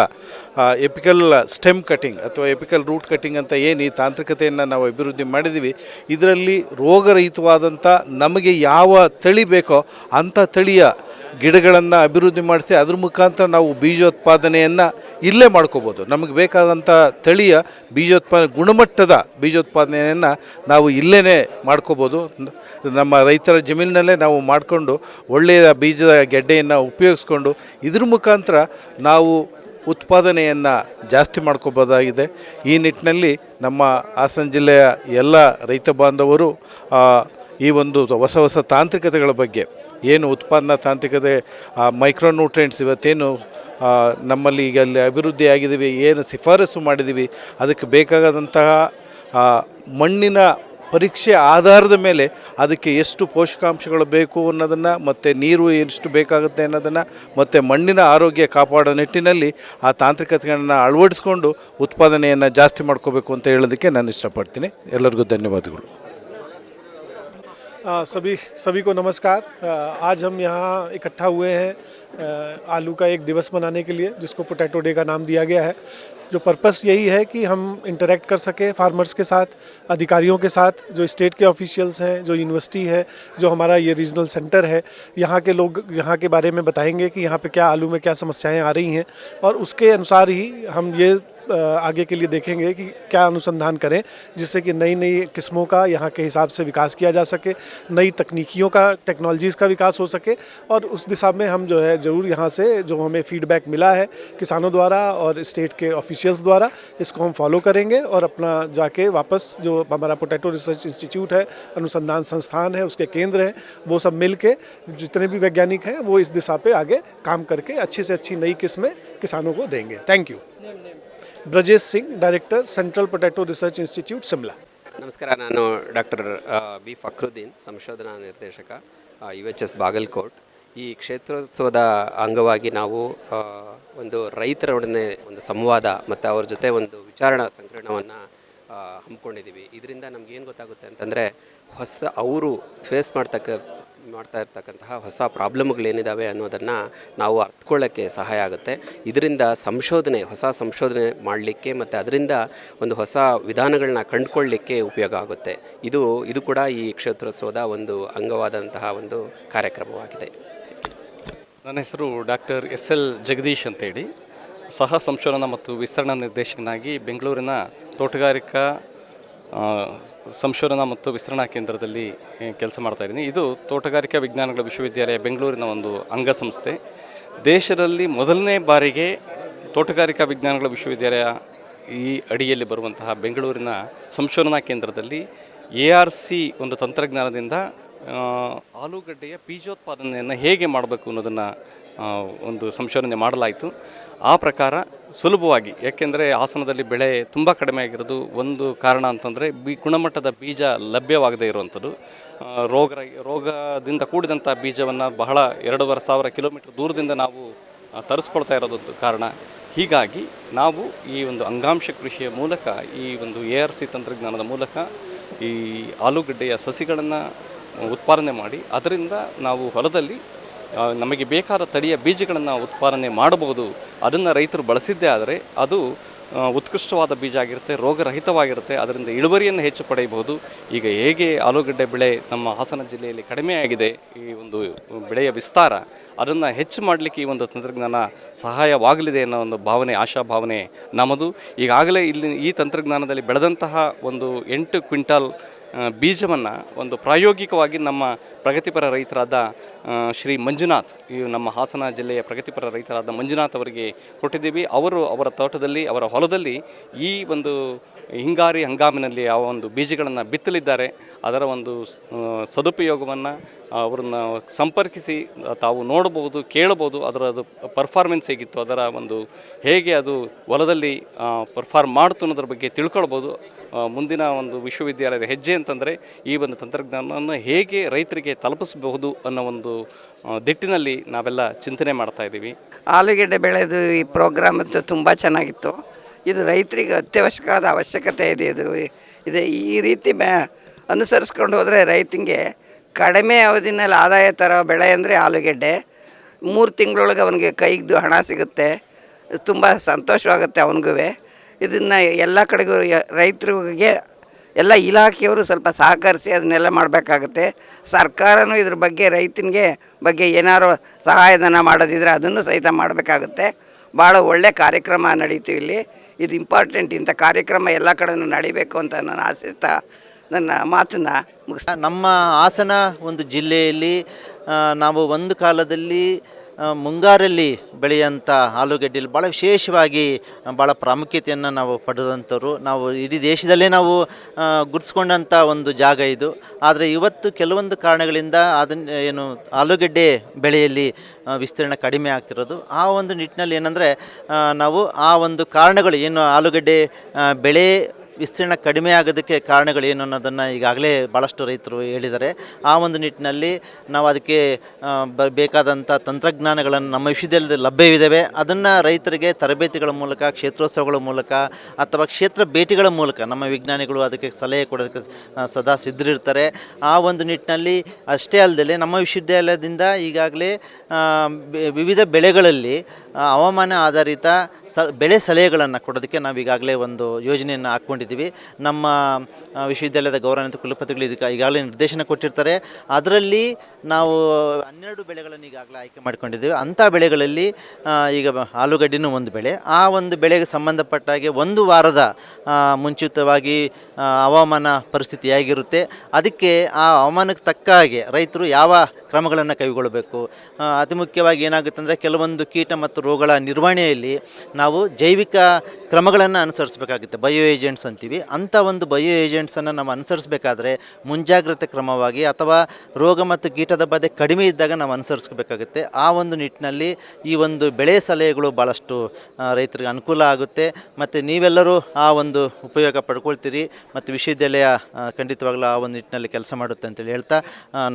ಎಪಿಕಲ್ ಸ್ಟೆಮ್ ಕಟಿಂಗ್ ಅಥವಾ ಎಪಿಕಲ್ ರೂಟ್ ಕಟಿಂಗ್ ಅಂತ ಏನು ಈ ತಾಂತ್ರಿಕತೆಯನ್ನು ನಾವು ಅಭಿವೃದ್ಧಿ ಮಾಡಿದ್ದೀವಿ ಇದರಲ್ಲಿ ರೋಗರಹಿತವಾದಂಥ ನಮಗೆ ಯಾವ ತಳಿ ಬೇಕೋ ಅಂಥ ತಳಿಯ ಗಿಡಗಳನ್ನು ಅಭಿವೃದ್ಧಿ ಮಾಡಿಸಿ ಅದ್ರ ಮುಖಾಂತರ ನಾವು ಬೀಜೋತ್ಪಾದನೆಯನ್ನು ಇಲ್ಲೇ ಮಾಡ್ಕೋಬೋದು. ನಮಗೆ ಬೇಕಾದಂಥ ತಳಿಯ ಬೀಜೋತ್ಪಾದನೆ ಗುಣಮಟ್ಟದ ಬೀಜೋತ್ಪಾದನೆಯನ್ನು ನಾವು ಇಲ್ಲೇ ಮಾಡ್ಕೋಬೋದು. ನಮ್ಮ ರೈತರ ಜಮೀನಿನಲ್ಲೇ ನಾವು ಮಾಡಿಕೊಂಡು ಒಳ್ಳೆಯ ಬೀಜದ ಗೆಡ್ಡೆಯನ್ನು ಉಪಯೋಗಿಸ್ಕೊಂಡು ಇದ್ರ ಮುಖಾಂತರ ನಾವು ಉತ್ಪಾದನೆಯನ್ನು ಜಾಸ್ತಿ ಮಾಡ್ಕೋಬೋದಾಗಿದೆ. ಈ ನಿಟ್ಟಿನಲ್ಲಿ ನಮ್ಮ ಹಾಸನ ಜಿಲ್ಲೆಯ ಎಲ್ಲ ರೈತ ಬಾಂಧವರು ಈ ಒಂದು ಹೊಸ ಹೊಸ ತಾಂತ್ರಿಕತೆಗಳ ಬಗ್ಗೆ ಏನು ಉತ್ಪಾದನಾ ತಾಂತ್ರಿಕತೆ, ಆ ಮೈಕ್ರೋನ್ಯೂಟ್ರೆಂಟ್ಸ್ ಇವತ್ತೇನು ನಮ್ಮಲ್ಲಿ ಈಗ ಅಲ್ಲಿ ಅಭಿವೃದ್ಧಿ ಆಗಿದ್ದೀವಿ ಏನು ಶಿಫಾರಸು ಮಾಡಿದ್ದೀವಿ ಅದಕ್ಕೆ ಬೇಕಾದಂತಹ ಮಣ್ಣಿನ ಪರೀಕ್ಷೆ ಆಧಾರದ ಮೇಲೆ ಅದಕ್ಕೆ ಎಷ್ಟು ಪೋಷಕಾಂಶಗಳು ಬೇಕು ಅನ್ನೋದನ್ನು, ಮತ್ತು ನೀರು ಎಷ್ಟು ಬೇಕಾಗುತ್ತೆ ಅನ್ನೋದನ್ನು, ಮತ್ತು ಮಣ್ಣಿನ ಆರೋಗ್ಯ ಕಾಪಾಡೋ ನಿಟ್ಟಿನಲ್ಲಿ ಆ ತಾಂತ್ರಿಕತೆಗಳನ್ನು ಅಳವಡಿಸ್ಕೊಂಡು ಉತ್ಪಾದನೆಯನ್ನು ಜಾಸ್ತಿ ಮಾಡ್ಕೋಬೇಕು ಅಂತ ಹೇಳೋದಕ್ಕೆ ನಾನು ಇಷ್ಟಪಡ್ತೀನಿ. ಎಲ್ಲರಿಗೂ ಧನ್ಯವಾದಗಳು. आ, सभी सभी को नमस्कार। आ, आज हम यहाँ इकट्ठा हुए हैं आलू का एक दिवस मनाने के लिए जिसको पोटैटो डे का नाम दिया गया है। जो पर्पस यही है कि हम इंटरेक्ट कर सकें फार्मर्स के साथ अधिकारियों के साथ जो स्टेट के ऑफिशियल्स हैं जो यूनिवर्सिटी है जो हमारा ये रीजनल सेंटर है यहाँ के लोग यहाँ के बारे में बताएँगे कि यहाँ पे क्या आलू में क्या समस्याएँ आ रही हैं। और उसके अनुसार ही हम ये आगे के लिए देखेंगे कि क्या अनुसंधान करें, जिससे कि नई नई किस्मों का यहाँ के हिसाब से विकास किया जा सके, नई तकनीकियों का टेक्नोलॉजीज़ का विकास हो सके। और उस दिशा में हम जो है, ज़रूर यहाँ से जो हमें फीडबैक मिला है किसानों द्वारा और स्टेट के ऑफिशियल्स द्वारा, इसको हम फॉलो करेंगे और अपना जाके वापस जो हमारा पोटैटो रिसर्च इंस्टीट्यूट है, अनुसंधान संस्थान है, उसके केंद्र हैं, वो सब मिल के जितने भी वैज्ञानिक हैं, वो इस दिशा पे आगे काम करके अच्छी से अच्छी नई किस्में किसानों को देंगे। Thank you Brajesh Singh, director, central potato research institute Shimla ನಮಸ್ಕಾರ, ನಾನು ಡಾಕ್ಟರ್ ಬಿ ಫಕ್ರುದ್ದೀನ್, ಸಂಶೋಧನಾ ನಿರ್ದೇಶಕ ಯು ಎಚ್ ಎಸ್ ಬಾಗಲ್ಕೋಟ್. ಈ ಕ್ಷೇತ್ರೋತ್ಸವದ ಅಂಗವಾಗಿ ನಾವು ಒಂದು ರೈತರೊಡನೆ ಒಂದು ಸಂವಾದ ಮತ್ತು ಅವ್ರ ಜೊತೆ ಒಂದು ವಿಚಾರಣಾ ಸಂಕಿರಣವನ್ನು ಹಮ್ಮಿಕೊಂಡಿದ್ದೀವಿ. ಇದರಿಂದ ನಮ್ಗೆ ಏನು ಗೊತ್ತಾಗುತ್ತೆ ಅಂತಂದರೆ, ಹೊಸ, ಅವರು ಫೇಸ್ ಮಾಡ್ತಕ್ಕ ಮಾಡ್ತಾ ಇರ್ತಕ್ಕಂತಹ ಹೊಸ ಪ್ರಾಬ್ಲಮ್ಗಳೇನಿದ್ದಾವೆ ಅನ್ನೋದನ್ನು ನಾವು ಅರ್ಥಕೊಳ್ಳೋಕ್ಕೆ ಸಹಾಯ ಆಗುತ್ತೆ. ಇದರಿಂದ ಸಂಶೋಧನೆ, ಹೊಸ ಸಂಶೋಧನೆ ಮಾಡಲಿಕ್ಕೆ ಮತ್ತು ಅದರಿಂದ ಒಂದು ಹೊಸ ವಿಧಾನಗಳನ್ನ ಕಂಡುಕೊಳ್ಳಲಿಕ್ಕೆ ಉಪಯೋಗ ಆಗುತ್ತೆ. ಇದು ಇದು ಕೂಡ ಈ ಕ್ಷೇತ್ರೋತ್ಸವದ ಒಂದು ಅಂಗವಾದಂತಹ ಒಂದು ಕಾರ್ಯಕ್ರಮವಾಗಿದೆ. ನನ್ನ ಹೆಸರು ಡಾಕ್ಟರ್ ಎಸ್ ಎಲ್ ಜಗದೀಶ್ ಅಂತೇಳಿ. ಸಹ ಸಂಶೋಧನಾ ಮತ್ತು ವಿಸ್ತರಣಾ ನಿರ್ದೇಶಕನಾಗಿ ಬೆಂಗಳೂರಿನ ತೋಟಗಾರಿಕಾ ಸಂಶೋಧನಾ ಮತ್ತು ವಿಸ್ತರಣಾ ಕೇಂದ್ರದಲ್ಲಿ ಕೆಲಸ ಮಾಡ್ತಾ ಇದ್ದೀನಿ. ಇದು ತೋಟಗಾರಿಕಾ ವಿಜ್ಞಾನಗಳ ವಿಶ್ವವಿದ್ಯಾಲಯ ಬೆಂಗಳೂರಿನ ಒಂದು ಅಂಗಸಂಸ್ಥೆ. ದೇಶದಲ್ಲಿ ಮೊದಲನೇ ಬಾರಿಗೆ ತೋಟಗಾರಿಕಾ ವಿಜ್ಞಾನಗಳ ವಿಶ್ವವಿದ್ಯಾಲಯ ಈ ಅಡಿಯಲ್ಲಿ ಬರುವಂತಹ ಬೆಂಗಳೂರಿನ ಸಂಶೋಧನಾ ಕೇಂದ್ರದಲ್ಲಿ ಎ ಆರ್ ಸಿ ಒಂದು ತಂತ್ರಜ್ಞಾನದಿಂದ ಆಲೂಗಡ್ಡೆಯ ಬೀಜೋತ್ಪಾದನೆಯನ್ನು ಹೇಗೆ ಮಾಡಬೇಕು ಅನ್ನೋದನ್ನು ಒಂದು ಸಂಶೋಧನೆ ಮಾಡಲಾಯಿತು. ಆ ಪ್ರಕಾರ ಸುಲಭವಾಗಿ, ಯಾಕೆಂದರೆ ಹಾಸನದಲ್ಲಿ ಬೆಳೆ ತುಂಬ ಕಡಿಮೆ ಆಗಿರೋದು ಒಂದು ಕಾರಣ ಅಂತಂದರೆ ಬಿ, ಗುಣಮಟ್ಟದ ಬೀಜ ಲಭ್ಯವಾಗದೇ ಇರುವಂಥದ್ದು. ರೋಗ, ರೋಗದಿಂದ ಕೂಡಿದಂಥ ಬೀಜವನ್ನು ಬಹಳ ಎರಡೂವರೆ ಸಾವಿರ ಕಿಲೋಮೀಟರ್ ದೂರದಿಂದ ನಾವು ತರಿಸ್ಕೊಳ್ತಾ ಇರೋದೊಂದು ಕಾರಣ. ಹೀಗಾಗಿ ನಾವು ಈ ಒಂದು ಅಂಗಾಂಶ ಕೃಷಿಯ ಮೂಲಕ, ಈ ಒಂದು ಎ ಆರ್ ಸಿ ತಂತ್ರಜ್ಞಾನದ ಮೂಲಕ ಈ ಆಲೂಗಡ್ಡೆಯ ಸಸಿಗಳನ್ನು ಉತ್ಪಾದನೆ ಮಾಡಿ, ಅದರಿಂದ ನಾವು ಹೊಲದಲ್ಲಿ ನಮಗೆ ಬೇಕಾದ ತಳಿಯ ಬೀಜಗಳನ್ನು ಉತ್ಪಾದನೆ ಮಾಡಬಹುದು. ಅದನ್ನು ರೈತರು ಬಳಸಿದ್ದೇ ಆದರೆ ಅದು ಉತ್ಕೃಷ್ಟವಾದ ಬೀಜ ಆಗಿರುತ್ತೆ, ರೋಗರಹಿತವಾಗಿರುತ್ತೆ, ಅದರಿಂದ ಇಳುವರಿಯನ್ನು ಹೆಚ್ಚು ಪಡೆಯಬಹುದು. ಈಗ ಹೇಗೆ ಆಲೂಗಡ್ಡೆ ಬೆಳೆ ನಮ್ಮ ಹಾಸನ ಜಿಲ್ಲೆಯಲ್ಲಿ ಕಡಿಮೆಯಾಗಿದೆ ಈ ಒಂದು ಬೆಳೆಯ ವಿಸ್ತಾರ, ಅದನ್ನು ಹೆಚ್ಚು ಮಾಡಲಿಕ್ಕೆ ಈ ಒಂದು ತಂತ್ರಜ್ಞಾನ ಸಹಾಯವಾಗಲಿದೆ ಅನ್ನೋ ಒಂದು ಭಾವನೆ ಆಶಾಭಾವನೆ ನಮ್ಮದು. ಈಗಾಗಲೇ ಇಲ್ಲಿ ಈ ತಂತ್ರಜ್ಞಾನದಲ್ಲಿ ಬೆಳೆದಂತಹ ಒಂದು ಎಂಟು ಕ್ವಿಂಟಾಲ್ ಬೀಜವನ್ನು ಒಂದು ಪ್ರಾಯೋಗಿಕವಾಗಿ ನಮ್ಮ ಪ್ರಗತಿಪರ ರೈತರಾದ ಶ್ರೀ ಮಂಜುನಾಥ್, ಈ ನಮ್ಮ ಹಾಸನ ಜಿಲ್ಲೆಯ ಪ್ರಗತಿಪರ ರೈತರಾದ ಮಂಜುನಾಥ್ ಅವರಿಗೆ ಕೊಟ್ಟಿದ್ದೀವಿ. ಅವರು ಅವರ ತೋಟದಲ್ಲಿ, ಅವರ ಹೊಲದಲ್ಲಿ ಈ ಒಂದು ಹಿಂಗಾರಿ ಹಂಗಾಮಿನಲ್ಲಿ ಆ ಒಂದು ಬೀಜಗಳನ್ನು ಬಿತ್ತಲಿದ್ದಾರೆ. ಅದರ ಒಂದು ಸದುಪಯೋಗವನ್ನು ಅವರನ್ನು ಸಂಪರ್ಕಿಸಿ, ತಾವು ನೋಡಬಹುದು, ಕೇಳಬಹುದು ಅದರದು ಪರ್ಫಾರ್ಮೆನ್ಸ್ ಹೇಗಿತ್ತು, ಅದರ ಒಂದು ಹೇಗೆ ಅದು ಹೊಲದಲ್ಲಿ ಪರ್ಫಾರ್ಮ್ ಮಾಡ್ತು ಅನ್ನೋದ್ರ ಬಗ್ಗೆ ತಿಳ್ಕೊಳ್ಬೋದು ಮುಂದಿನ ಒಂದು ವಿಶ್ವವಿದ್ಯಾಲಯದ ಹೆಜ್ಜೆ ಅಂತಂದರೆ ಈ ಒಂದು ತಂತ್ರಜ್ಞಾನವನ್ನು ಹೇಗೆ ರೈತರಿಗೆ ತಲುಪಿಸಬಹುದು ಅನ್ನೋ ಒಂದು ದಿಟ್ಟಿನಲ್ಲಿ ನಾವೆಲ್ಲ ಚಿಂತನೆ ಮಾಡ್ತಾ ಇದ್ದೀವಿ. ಆಲೂಗೆಡ್ಡೆ ಬೆಳೆದು ಈ ಪ್ರೋಗ್ರಾಮ್ ಅಂತೂ ತುಂಬ ಚೆನ್ನಾಗಿತ್ತು. ಇದು ರೈತರಿಗೆ ಅತ್ಯವಶ್ಯಕವಾದ ಅವಶ್ಯಕತೆ ಇದೆ ಇದು. ಇದೆ ಈ ರೀತಿ ಮ್ಯಾ ಅನುಸರಿಸ್ಕೊಂಡು ಹೋದರೆ ರೈತನಿಗೆ ಕಡಿಮೆ ಅವಧಿನಲ್ಲಿ ಆದಾಯ ತರೋ ಬೆಳೆ ಅಂದರೆ ಆಲೂಗೆಡ್ಡೆ. ಮೂರು ತಿಂಗಳೊಳಗೆ ಅವನಿಗೆ ಕೈಗೆ ಹಣ ಸಿಗುತ್ತೆ. ತುಂಬ ಸಂತೋಷವಾಗುತ್ತೆ ಅವನಿಗೂ ಇದನ್ನು ಎಲ್ಲ ಕಡೆಗೂ ರೈತರಿಗೆ ಎಲ್ಲ ಇಲಾಖೆಯವರು ಸ್ವಲ್ಪ ಸಹಕರಿಸಿ ಅದನ್ನೆಲ್ಲ ಮಾಡಬೇಕಾಗುತ್ತೆ. ಸರ್ಕಾರನೂ ಇದ್ರ ಬಗ್ಗೆ, ರೈತನಿಗೆ ಬಗ್ಗೆ ಏನಾರು ಸಹಾಯಧನ ಮಾಡೋದಿದ್ರೆ ಅದನ್ನು ಸಹಿತ ಮಾಡಬೇಕಾಗುತ್ತೆ. ಭಾಳ ಒಳ್ಳೆ ಕಾರ್ಯಕ್ರಮ ನಡೀತು ಇಲ್ಲಿ. ಇದು ಇಂಪಾರ್ಟೆಂಟ್ ಇಂಥ ಕಾರ್ಯಕ್ರಮ ಎಲ್ಲ ಕಡೆನೂ ನಡಿಬೇಕು ಅಂತ ನಾನು ಆಸೆತ ನನ್ನ ಮಾತನ್ನು ಮುಗಿಸ್ ನಮ್ಮ ಹಾಸನ ಒಂದು ಜಿಲ್ಲೆಯಲ್ಲಿ ನಾವು ಒಂದು ಕಾಲದಲ್ಲಿ ಮುಂಗಾರಲ್ಲಿ ಬೆಳೆಯುವಂಥ ಆಲೂಗಡ್ಡೆಯಲ್ಲಿ ಭಾಳ ವಿಶೇಷವಾಗಿ ಭಾಳ ಪ್ರಾಮುಖ್ಯತೆಯನ್ನು ನಾವು ಪಡೆದಂಥವ್ರು. ನಾವು ಇಡೀ ದೇಶದಲ್ಲೇ ನಾವು ಗುರ್ಸ್ಕೊಂಡಂಥ ಒಂದು ಜಾಗ ಇದು. ಆದರೆ ಇವತ್ತು ಕೆಲವೊಂದು ಕಾರಣಗಳಿಂದ ಅದನ್ನ ಏನು, ಆಲೂಗಡ್ಡೆ ಬೆಳೆಯಲ್ಲಿ ವಿಸ್ತೀರ್ಣ ಕಡಿಮೆ ಆಗ್ತಿರೋದು. ಆ ಒಂದು ನಿಟ್ಟಿನಲ್ಲಿ ಏನಂದರೆ ನಾವು ಆ ಒಂದು ಕಾರಣಗಳು, ಏನು, ಆಲೂಗಡ್ಡೆ ಬೆಳೆ ವಿಸ್ತೀರ್ಣ ಕಡಿಮೆ ಆಗೋದಕ್ಕೆ ಕಾರಣಗಳು ಏನು ಅನ್ನೋದನ್ನು ಈಗಾಗಲೇ ಭಾಳಷ್ಟು ರೈತರು ಹೇಳಿದ್ದಾರೆ. ಆ ಒಂದು ನಿಟ್ಟಿನಲ್ಲಿ ನಾವು ಅದಕ್ಕೆ ಬ, ಬೇಕಾದಂಥ ತಂತ್ರಜ್ಞಾನಗಳನ್ನು ನಮ್ಮ ವಿಶ್ವವಿದ್ಯಾಲಯದಲ್ಲಿ ಲಭ್ಯವಿದ್ದಾವೆ. ಅದನ್ನು ರೈತರಿಗೆ ತರಬೇತಿಗಳ ಮೂಲಕ, ಕ್ಷೇತ್ರೋತ್ಸವಗಳ ಮೂಲಕ ಅಥವಾ ಕ್ಷೇತ್ರ ಭೇಟಿಗಳ ಮೂಲಕ ನಮ್ಮ ವಿಜ್ಞಾನಿಗಳು ಅದಕ್ಕೆ ಸಲಹೆ ಕೊಡೋದಕ್ಕೆ ಸದಾ ಸಿದ್ಧರಿರ್ತಾರೆ. ಆ ಒಂದು ನಿಟ್ಟಿನಲ್ಲಿ ಅಷ್ಟೇ ಅಲ್ಲದೆ ನಮ್ಮ ವಿಶ್ವವಿದ್ಯಾಲಯದಿಂದ ಈಗಾಗಲೇ ವಿವಿಧ ಬೆಳೆಗಳಲ್ಲಿ ಹವಾಮಾನ ಆಧಾರಿತ ಸ, ಬೆಳೆ ಸಲಹೆಗಳನ್ನು ಕೊಡೋದಕ್ಕೆ ನಾವು ಈಗಾಗಲೇ ಒಂದು ಯೋಜನೆಯನ್ನು ಹಾಕ್ಕೊಂಡಿದ್ದೀವಿ. ನಮ್ಮ ವಿಶ್ವವಿದ್ಯಾಲಯದ ಗೌರವಾನ್ವಿತ ಕುಲಪತಿಗಳು ಇದಕ್ಕೆ ಈಗಾಗಲೇ ನಿರ್ದೇಶನ ಕೊಟ್ಟಿರ್ತಾರೆ. ಅದರಲ್ಲಿ ನಾವು ಹನ್ನೆರಡು ಬೆಳೆಗಳನ್ನು ಈಗಾಗಲೇ ಆಯ್ಕೆ ಮಾಡ್ಕೊಂಡಿದ್ದೀವಿ. ಅಂಥ ಬೆಳೆಗಳಲ್ಲಿ ಈಗ ಆಲೂಗಡ್ಡೆನೂ ಒಂದು ಬೆಳೆ. ಆ ಒಂದು ಬೆಳೆಗೆ ಸಂಬಂಧಪಟ್ಟ ಹಾಗೆ ಒಂದು ವಾರದ ಮುಂಚಿತವಾಗಿ ಹವಾಮಾನ ಪರಿಸ್ಥಿತಿ ಹೇಗಿರುತ್ತೆ, ಅದಕ್ಕೆ ಆ ಹವಾಮಾನಕ್ಕೆ ತಕ್ಕ ಹಾಗೆ ರೈತರು ಯಾವ ಕ್ರಮಗಳನ್ನು ಕೈಗೊಳ್ಳಬೇಕು ಅತಿ ಮುಖ್ಯವಾಗಿ ಏನಾಗುತ್ತೆ ಅಂದರೆ ಕೆಲವೊಂದು ಕೀಟ ಮತ್ತು ರೋಗಗಳ ನಿರ್ವಹಣೆಯಲ್ಲಿ ನಾವು ಜೈವಿಕ ಕ್ರಮಗಳನ್ನು ಅನುಸರಿಸಬೇಕಾಗುತ್ತೆ. ಬಯೋ ಏಜೆಂಟ್ಸ್ ಅಂತೀವಿ. ಅಂಥ ಒಂದು ಬಯೋ ಏಜೆಂಟ್ಸನ್ನು ನಾವು ಅನುಸರಿಸಬೇಕಾದ್ರೆ ಮುಂಜಾಗ್ರತೆ ಕ್ರಮವಾಗಿ ಅಥವಾ ರೋಗ ಮತ್ತು ಕೀಟದ ಬಾಧೆ ಕಡಿಮೆ ಇದ್ದಾಗ ನಾವು ಅನುಸರಿಸಬೇಕಾಗುತ್ತೆ. ಆ ಒಂದು ನಿಟ್ಟಿನಲ್ಲಿ ಈ ಒಂದು ಬೆಳೆ ಸಲಹೆಗಳು ಭಾಳಷ್ಟು ರೈತರಿಗೆ ಅನುಕೂಲ ಆಗುತ್ತೆ. ಮತ್ತು ನೀವೆಲ್ಲರೂ ಆ ಒಂದು ಉಪಯೋಗ ಪಡ್ಕೊಳ್ತೀರಿ ಮತ್ತು ವಿಶ್ವವಿದ್ಯಾಲಯ ಖಂಡಿತವಾಗ್ಲೂ ಆ ಒಂದು ನಿಟ್ಟಿನಲ್ಲಿ ಕೆಲಸ ಮಾಡುತ್ತೆ ಅಂತೇಳಿ ಹೇಳ್ತಾ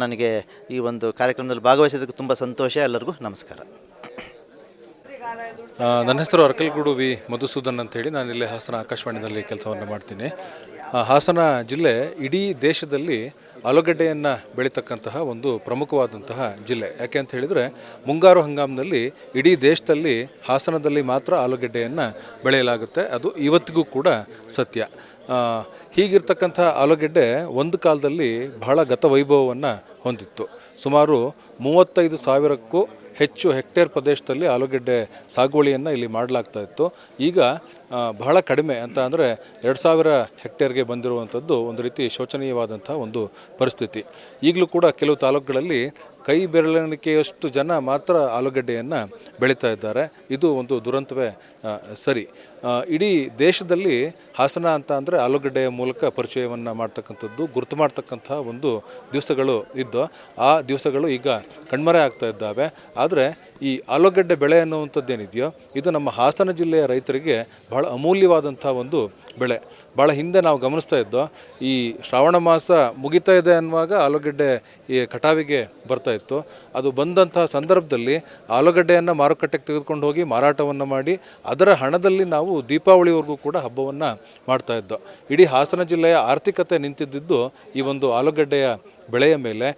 ನನಗೆ ಈ ಒಂದು ಕಾರ್ಯಕ್ರಮದಲ್ಲಿ ಭಾಗವಹಿಸೋದಕ್ಕೆ ತುಂಬ ಸಂತೋಷ. ಎಲ್ಲರಿಗೂ ನಮಸ್ಕಾರ. ನನ್ನ ಹೆಸರು ಅರ್ಕಲ್ಗೂಡು ವಿ ಮಧುಸೂದನ್ ಅಂತೇಳಿ ನಾನು ಇಲ್ಲಿ ಹಾಸನ ಆಕಾಶವಾಣಿಯಲ್ಲಿ ಕೆಲಸವನ್ನು ಮಾಡ್ತೀನಿ. ಹಾಸನ ಜಿಲ್ಲೆ ಇಡೀ ದೇಶದಲ್ಲಿ ಆಲೂಗಡ್ಡೆಯನ್ನು ಬೆಳೀತಕ್ಕಂತಹ ಒಂದು ಪ್ರಮುಖವಾದಂತಹ ಜಿಲ್ಲೆ. ಯಾಕೆ ಅಂತ ಹೇಳಿದರೆ ಮುಂಗಾರು ಹಂಗಾಮಿನಲ್ಲಿ ಇಡೀ ದೇಶದಲ್ಲಿ ಹಾಸನದಲ್ಲಿ ಮಾತ್ರ ಆಲೂಗಡ್ಡೆಯನ್ನು ಬೆಳೆಯಲಾಗುತ್ತೆ. ಅದು ಇವತ್ತಿಗೂ ಕೂಡ ಸತ್ಯ. ಹೀಗಿರ್ತಕ್ಕಂಥ ಆಲೂಗೆಡ್ಡೆ ಒಂದು ಕಾಲದಲ್ಲಿ ಬಹಳ ಗತವೈಭವವನ್ನು ಹೊಂದಿತ್ತು. ಸುಮಾರು ಮೂವತ್ತೈದು ಸಾವಿರಕ್ಕೂ ಹೆಚ್ಚು ಹೆಕ್ಟೇರ್ ಪ್ರದೇಶದಲ್ಲಿ ಆಲೂಗೆಡ್ಡೆ ಸಾಗುವಳಿಯನ್ನು ಇಲ್ಲಿ ಮಾಡಲಾಗ್ತಾ ಇತ್ತು. ಈಗ ಬಹಳ ಕಡಿಮೆ ಅಂತ ಅಂದರೆ ಎರಡು ಸಾವಿರ ಹೆಕ್ಟೇರ್ಗೆ ಬಂದಿರುವಂಥದ್ದು ಒಂದು ರೀತಿ ಶೋಚನೀಯವಾದಂಥ ಒಂದು ಪರಿಸ್ಥಿತಿ. ಈಗಲೂ ಕೂಡ ಕೆಲವು ತಾಲೂಕುಗಳಲ್ಲಿ ಕೈ ಬೆರಳಿಕೆಯಷ್ಟು ಜನ ಮಾತ್ರ ಆಲೂಗಡ್ಡೆಯನ್ನು ಬೆಳೀತಾ ಇದ್ದಾರೆ. ಇದು ಒಂದು ದುರಂತವೇ ಸರಿ. ಇಡೀ ದೇಶದಲ್ಲಿ ಹಾಸನ ಅಂತ ಅಂದರೆ ಆಲೂಗಡ್ಡೆಯ ಮೂಲಕ ಪರಿಚಯವನ್ನು ಮಾಡ್ತಕ್ಕಂಥದ್ದು, ಗುರುತು ಮಾಡ್ತಕ್ಕಂಥ ಒಂದು ದಿವಸಗಳು ಇದ್ದು, ಆ ದಿವಸಗಳು ಈಗ ಕಣ್ಮರೆ ಆಗ್ತಾ ಇದ್ದಾವೆ. ಆದರೆ ಈ ಆಲೂಗಡ್ಡೆ ಬೆಳೆ ಅನ್ನುವಂಥದ್ದು ಏನಿದೆಯೋ ಇದು ನಮ್ಮ ಹಾಸನ ಜಿಲ್ಲೆಯ ರೈತರಿಗೆ ಬಹಳ ಅಮೂಲ್ಯವಾದಂಥ ಒಂದು ಬೆಳೆ. ಭಾಳ ಹಿಂದೆ ನಾವು ಗಮನಿಸ್ತಾ ಇದ್ದೋ, ಈ ಶ್ರಾವಣ ಮಾಸ ಮುಗಿತಾ ಇದೆ ಅನ್ನುವಾಗ ಆಲೂಗಡ್ಡೆ ಈ ಕಟಾವಿಗೆ ಬರ್ತಾ ಇತ್ತು. ಅದು ಬಂದಂತಹ ಸಂದರ್ಭದಲ್ಲಿ ಆಲೂಗಡ್ಡೆಯನ್ನು ಮಾರುಕಟ್ಟೆಗೆ ತೆಗೆದುಕೊಂಡು ಹೋಗಿ ಮಾರಾಟವನ್ನು ಮಾಡಿ, ಅದರ ಹಣದಲ್ಲಿ ನಾವು ದೀಪಾವಳಿವರೆಗೂ ಕೂಡ ಹಬ್ಬವನ್ನು ಮಾಡ್ತಾ ಇದ್ದೋ. ಇಡೀ ಹಾಸನ ಜಿಲ್ಲೆಯ ಆರ್ಥಿಕತೆ ನಿಂತಿದ್ದಿದ್ದು ಈ ಒಂದು ಆಲೂಗಡ್ಡೆಯ ಬೆಳೆಯ ಮೇಲೆ.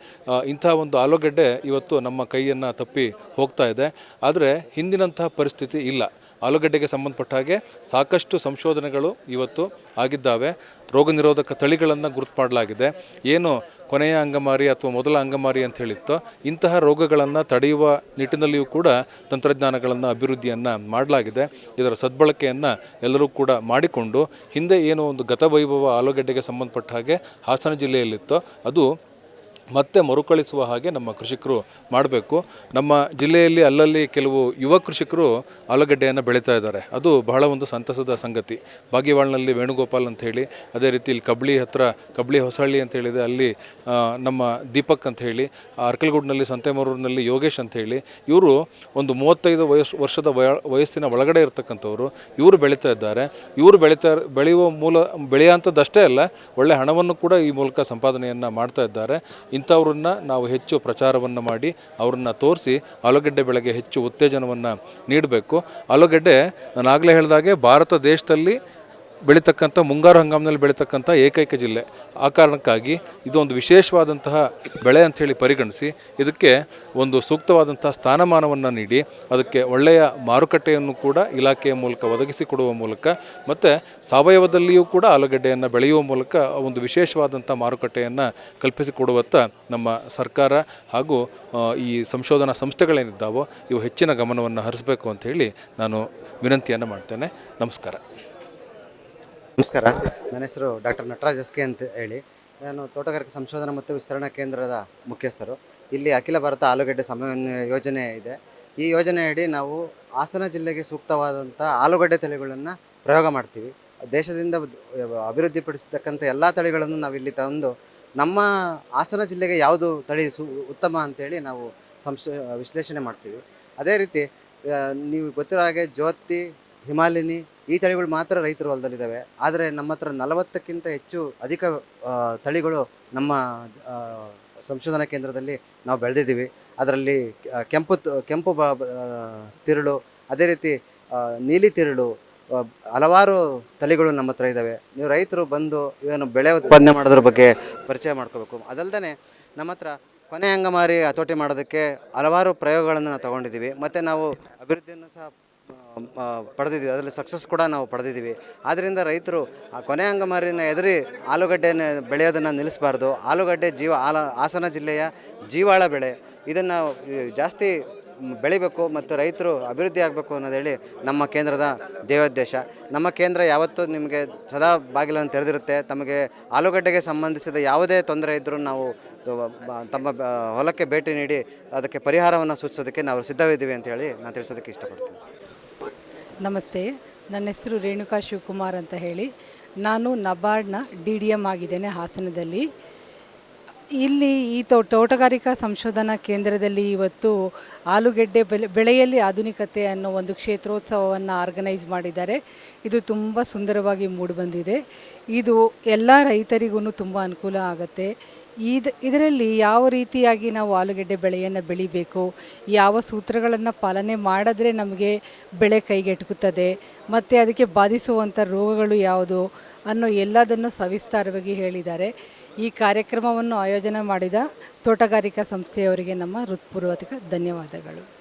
ಇಂಥ ಒಂದು ಆಲೂಗಡ್ಡೆ ಇವತ್ತು ನಮ್ಮ ಕೈಯನ್ನು ತಪ್ಪಿ ಹೋಗ್ತಾ ಇದೆ. ಆದರೆ ಹಿಂದಿನಂತಹ ಪರಿಸ್ಥಿತಿ ಇಲ್ಲ. ಆಲೂಗಡ್ಡೆಗೆ ಸಂಬಂಧಪಟ್ಟ ಹಾಗೆ ಸಾಕಷ್ಟು ಸಂಶೋಧನೆಗಳು ಇವತ್ತು ಆಗಿದ್ದಾವೆ. ರೋಗ ನಿರೋಧಕ ತಳಿಗಳನ್ನು ಗುರುತು ಮಾಡಲಾಗಿದೆ ಏನು ಕೊನೆಯ ಅಂಗಮಾರಿ ಅಥವಾ ಮೊದಲ ಅಂಗಮಾರಿ ಅಂತ ಹೇಳಿತ್ತು, ಇಂತಹ ರೋಗಗಳನ್ನು ತಡೆಯುವ ನಿಟ್ಟಿನಲ್ಲಿಯೂ ಕೂಡ ತಂತ್ರಜ್ಞಾನಗಳನ್ನು ಅಭಿವೃದ್ಧಿಯನ್ನು ಮಾಡಲಾಗಿದೆ. ಇದರ ಸದ್ಬಳಕೆಯನ್ನು ಎಲ್ಲರೂ ಕೂಡ ಮಾಡಿಕೊಂಡು, ಹಿಂದೆ ಏನೋ ಒಂದು ಗತವೈಭವ ಆಲೂಗಡ್ಡೆಗೆ ಸಂಬಂಧಪಟ್ಟ ಹಾಗೆ ಹಾಸನ ಜಿಲ್ಲೆಯಲ್ಲಿತ್ತೋ, ಅದು ಮತ್ತೆ ಮರುಕಳಿಸುವ ಹಾಗೆ ನಮ್ಮ ಕೃಷಿಕರು ಮಾಡಬೇಕು. ನಮ್ಮ ಜಿಲ್ಲೆಯಲ್ಲಿ ಅಲ್ಲಲ್ಲಿ ಕೆಲವು ಯುವ ಕೃಷಿಕರು ಆಲೂಗಡ್ಡೆಯನ್ನು ಬೆಳೀತಾ ಇದ್ದಾರೆ. ಅದು ಬಹಳ ಒಂದು ಸಂತಸದ ಸಂಗತಿ. ಬಾಗೇವಾಳ್ನಲ್ಲಿ ವೇಣುಗೋಪಾಲ್ ಅಂತ ಹೇಳಿ, ಅದೇ ರೀತಿ ಇಲ್ಲಿ ಕಬ್ಳಿ ಹತ್ರ, ಕಬ್ಳಿ ಹೊಸಹಳ್ಳಿ ಅಂತ ಹೇಳಿದೆ, ಅಲ್ಲಿ ನಮ್ಮ ದೀಪಕ್ ಅಂತ ಹೇಳಿ ಅರ್ಕಲ್ಗೂಡ್ನಲ್ಲಿ, ಸಂತೆಮರೂರಿನಲ್ಲಿ ಯೋಗೇಶ್ ಅಂತ ಹೇಳಿ, ಇವರು ಒಂದು ಮೂವತ್ತೈದು ವಯಸ್ಸು ವರ್ಷದ ವಯ, ವಯಸ್ಸಿನ ಒಳಗಡೆ ಇರತಕ್ಕಂಥವ್ರು. ಇವರು ಬೆಳೀತಾ ಇದ್ದಾರೆ. ಇವರು ಬೆಳೀತಾ, ಬೆಳೆಯುವ ಮೂಲ ಬೆಳೆಯುವಂಥದ್ದಷ್ಟೇ ಅಲ್ಲ, ಒಳ್ಳೆ ಹಣವನ್ನು ಕೂಡ ಈ ಮೂಲಕ ಸಂಪಾದನೆಯನ್ನು ಮಾಡ್ತಾ ಇದ್ದಾರೆ. ಇಂಥವ್ರನ್ನ ನಾವು ಹೆಚ್ಚು ಪ್ರಚಾರವನ್ನು ಮಾಡಿ ಅವ್ರನ್ನ ತೋರಿಸಿ ಆಲೂಗಡ್ಡೆ ಬೆಳೆಗೆ ಹೆಚ್ಚು ಉತ್ತೇಜನವನ್ನು ನೀಡಬೇಕು. ಆಲೂಗಡ್ಡೆ ನಾನು ಆಗಲೇ ಹೇಳಿದಾಗೆ ಭಾರತ ದೇಶದಲ್ಲಿ ಬೆಳೀತಕ್ಕಂಥ ಮುಂಗಾರು ಹಂಗಾಮಿನಲ್ಲಿ ಬೆಳೀತಕ್ಕಂಥ ಏಕೈಕ ಜಿಲ್ಲೆ. ಆ ಕಾರಣಕ್ಕಾಗಿ ಇದು ಒಂದು ವಿಶೇಷವಾದಂತಹ ಬೆಳೆ ಅಂಥೇಳಿ ಪರಿಗಣಿಸಿ, ಇದಕ್ಕೆ ಒಂದು ಸೂಕ್ತವಾದಂತಹ ಸ್ಥಾನಮಾನವನ್ನು ನೀಡಿ, ಅದಕ್ಕೆ ಒಳ್ಳೆಯ ಮಾರುಕಟ್ಟೆಯನ್ನು ಕೂಡ ಇಲಾಖೆಯ ಮೂಲಕ ಒದಗಿಸಿಕೊಡುವ ಮೂಲಕ, ಮತ್ತು ಸಾವಯವದಲ್ಲಿಯೂ ಕೂಡ ಆಲೂಗಡ್ಡೆಯನ್ನು ಬೆಳೆಯುವ ಮೂಲಕ ಒಂದು ವಿಶೇಷವಾದಂಥ ಮಾರುಕಟ್ಟೆಯನ್ನು ಕಲ್ಪಿಸಿಕೊಡುವತ್ತ ನಮ್ಮ ಸರ್ಕಾರ ಹಾಗೂ ಈ ಸಂಶೋಧನಾ ಸಂಸ್ಥೆಗಳೇನಿದ್ದಾವೋ ಇವು ಹೆಚ್ಚಿನ ಗಮನವನ್ನು ಹರಿಸಬೇಕು ಅಂತ ಹೇಳಿ ನಾನು ವಿನಂತಿಯನ್ನು ಮಾಡ್ತೇನೆ. ನಮಸ್ಕಾರ. ನಮಸ್ಕಾರ. ನನ್ನ ಹೆಸರು ಡಾಕ್ಟರ್ ನಟರಾಜ್ ಎಸ್ ಕೆ ಅಂತ ಹೇಳಿ. ನಾನು ತೋಟಗಾರಿಕೆ ಸಂಶೋಧನಾ ಮತ್ತು ವಿಸ್ತರಣಾ ಕೇಂದ್ರದ ಮುಖ್ಯಸ್ಥರು. ಇಲ್ಲಿ ಅಖಿಲ ಭಾರತ ಆಲೂಗಡ್ಡೆ ಸಮನ್ವಯ ಯೋಜನೆ ಇದೆ. ಈ ಯೋಜನೆಯಡಿ ನಾವು ಹಾಸನ ಜಿಲ್ಲೆಗೆ ಸೂಕ್ತವಾದಂಥ ಆಲೂಗಡ್ಡೆ ತಳಿಗಳನ್ನು ಪ್ರಯೋಗ ಮಾಡ್ತೀವಿ. ದೇಶದಿಂದ ಅಭಿವೃದ್ಧಿಪಡಿಸತಕ್ಕಂಥ ಎಲ್ಲ ತಳಿಗಳನ್ನು ನಾವು ಇಲ್ಲಿ ತಂದು ನಮ್ಮ ಹಾಸನ ಜಿಲ್ಲೆಗೆ ಯಾವುದು ತಳಿ ಸು ಉತ್ತಮ ಅಂತೇಳಿ ನಾವು ಸಂಶ ವಿಶ್ಲೇಷಣೆ ಮಾಡ್ತೀವಿ. ಅದೇ ರೀತಿ ನೀವು ಗೊತ್ತಿರೋ ಹಾಗೆ ಜ್ಯೋತಿ, ಹಿಮಾಲಿನಿ ಈ ತಳಿಗಳು ಮಾತ್ರ ರೈತರ ಹೊಲದಲ್ಲಿದ್ದಾವೆ. ಆದರೆ ನಮ್ಮ ಹತ್ರ ನಲವತ್ತಕ್ಕಿಂತ ಹೆಚ್ಚು ಅಧಿಕ ತಳಿಗಳು ನಮ್ಮ ಸಂಶೋಧನಾ ಕೇಂದ್ರದಲ್ಲಿ ನಾವು ಬೆಳೆದಿದ್ದೀವಿ. ಅದರಲ್ಲಿ ಕೆಂಪು ಕೆಂಪು ತಿರುಳು, ಅದೇ ರೀತಿ ನೀಲಿ ತಿರುಳು ಹಲವಾರು ತಳಿಗಳು ನಮ್ಮ ಹತ್ರ ಇದ್ದಾವೆ. ನೀವು ರೈತರು ಬಂದು ಏನು ಬೆಳೆ ಉತ್ಪಾದನೆ ಮಾಡೋದ್ರ ಬಗ್ಗೆ ಪರಿಚಯ ಮಾಡ್ಕೋಬೇಕು. ಅದಲ್ಲದೆ ನಮ್ಮ ಹತ್ರ ಕೊನೆ ಅಂಗಮಾರಿ ಹತೋಟಿ ಮಾಡೋದಕ್ಕೆ ಹಲವಾರು ಪ್ರಯೋಗಗಳನ್ನು ನಾವು ತಗೊಂಡಿದ್ದೀವಿ. ಮತ್ತು ನಾವು ಅಭಿವೃದ್ಧಿಯನ್ನು ಸಹ ಪಡೆದಿದ್ದೀವಿ. ಅದರಲ್ಲಿ ಸಕ್ಸಸ್ ಕೂಡ ನಾವು ಪಡೆದಿದ್ದೀವಿ. ಆದ್ದರಿಂದ ರೈತರು, ಆ ಕೊನೆ ಅಂಗಮಾರಿನ ಎದುರಿ ಆಲೂಗಡ್ಡೆಯನ್ನು ಬೆಳೆಯೋದನ್ನು ನಿಲ್ಲಿಸಬಾರ್ದು. ಆಲೂಗಡ್ಡೆ ಜೀವ, ಆಲ, ಹಾಸನ ಜಿಲ್ಲೆಯ ಜೀವಾಳ ಬೆಳೆ. ಇದನ್ನು ಜಾಸ್ತಿ ಬೆಳಿಬೇಕು ಮತ್ತು ರೈತರು ಅಭಿವೃದ್ಧಿ ಆಗಬೇಕು ಅನ್ನೋದು ಹೇಳಿ ನಮ್ಮ ಕೇಂದ್ರದ ದೇವೋದ್ದೇಶ ನಮ್ಮ ಕೇಂದ್ರ ಯಾವತ್ತೂ ನಿಮಗೆ ಸದಾ ಬಾಗಿಲನ್ನು ತೆರೆದಿರುತ್ತೆ. ತಮಗೆ ಆಲೂಗಡ್ಡೆಗೆ ಸಂಬಂಧಿಸಿದ ಯಾವುದೇ ತೊಂದರೆ ಇದ್ದರೂ ನಾವು ತಮ್ಮ ಹೊಲಕ್ಕೆ ಭೇಟಿ ನೀಡಿ ಅದಕ್ಕೆ ಪರಿಹಾರವನ್ನು ಸೂಚಿಸೋದಕ್ಕೆ ನಾವು ಸಿದ್ಧವಿದ್ದೀವಿ ಅಂತ ಹೇಳಿ ನಾನು ತಿಳಿಸೋದಕ್ಕೆ ಇಷ್ಟಪಡ್ತೀನಿ. ನಮಸ್ತೆ. ನನ್ನ ಹೆಸರು ರೇಣುಕಾ ಶಿವಕುಮಾರ್ ಅಂತ ಹೇಳಿ. ನಾನು ನಬಾರ್ಡ್ನ ಡಿ ಡಿ ಎಂ ಆಗಿದ್ದೇನೆ ಹಾಸನದಲ್ಲಿ. ಇಲ್ಲಿ ಈ ತೋ, ತೋಟಗಾರಿಕಾ ಸಂಶೋಧನಾ ಕೇಂದ್ರದಲ್ಲಿ ಇವತ್ತು ಆಲೂಗೆಡ್ಡೆ ಬೆಳೆ ಬೆಳೆಯಲ್ಲಿ ಆಧುನಿಕತೆ ಅನ್ನೋ ಒಂದು ಕ್ಷೇತ್ರೋತ್ಸವವನ್ನು ಆರ್ಗನೈಸ್ ಮಾಡಿದ್ದಾರೆ. ಇದು ತುಂಬ ಸುಂದರವಾಗಿ ಮೂಡಿಬಂದಿದೆ. ಇದು ಎಲ್ಲ ರೈತರಿಗೂ ತುಂಬ ಅನುಕೂಲ ಆಗುತ್ತೆ. ಇದು ಇದರಲ್ಲಿ ಯಾವ ರೀತಿಯಾಗಿ ನಾವು ಆಲೂಗೆಡ್ಡೆ ಬೆಳೆಯನ್ನು ಬೆಳಿಬೇಕು? ಯಾವ ಸೂತ್ರಗಳನ್ನು ಪಾಲನೆ ಮಾಡಿದ್ರೆ ನಮಗೆ ಬೆಳೆ ಕೈಗೆಟುಕುತ್ತದೆ? ಮತ್ತು ಅದಕ್ಕೆ ಬಾಧಿಸುವಂಥ ರೋಗಗಳು ಯಾವುದು? ಅನ್ನೋ ಎಲ್ಲದನ್ನು ಸವಿಸ್ತಾರವಾಗಿ ಹೇಳಿದ್ದಾರೆ. ಈ ಕಾರ್ಯಕ್ರಮವನ್ನು ಆಯೋಜನೆ ಮಾಡಿದ ತೋಟಗಾರಿಕಾ ಸಂಸ್ಥೆಯವರಿಗೆ ನಮ್ಮ ಹೃತ್ಪೂರ್ವಕ ಧನ್ಯವಾದಗಳು.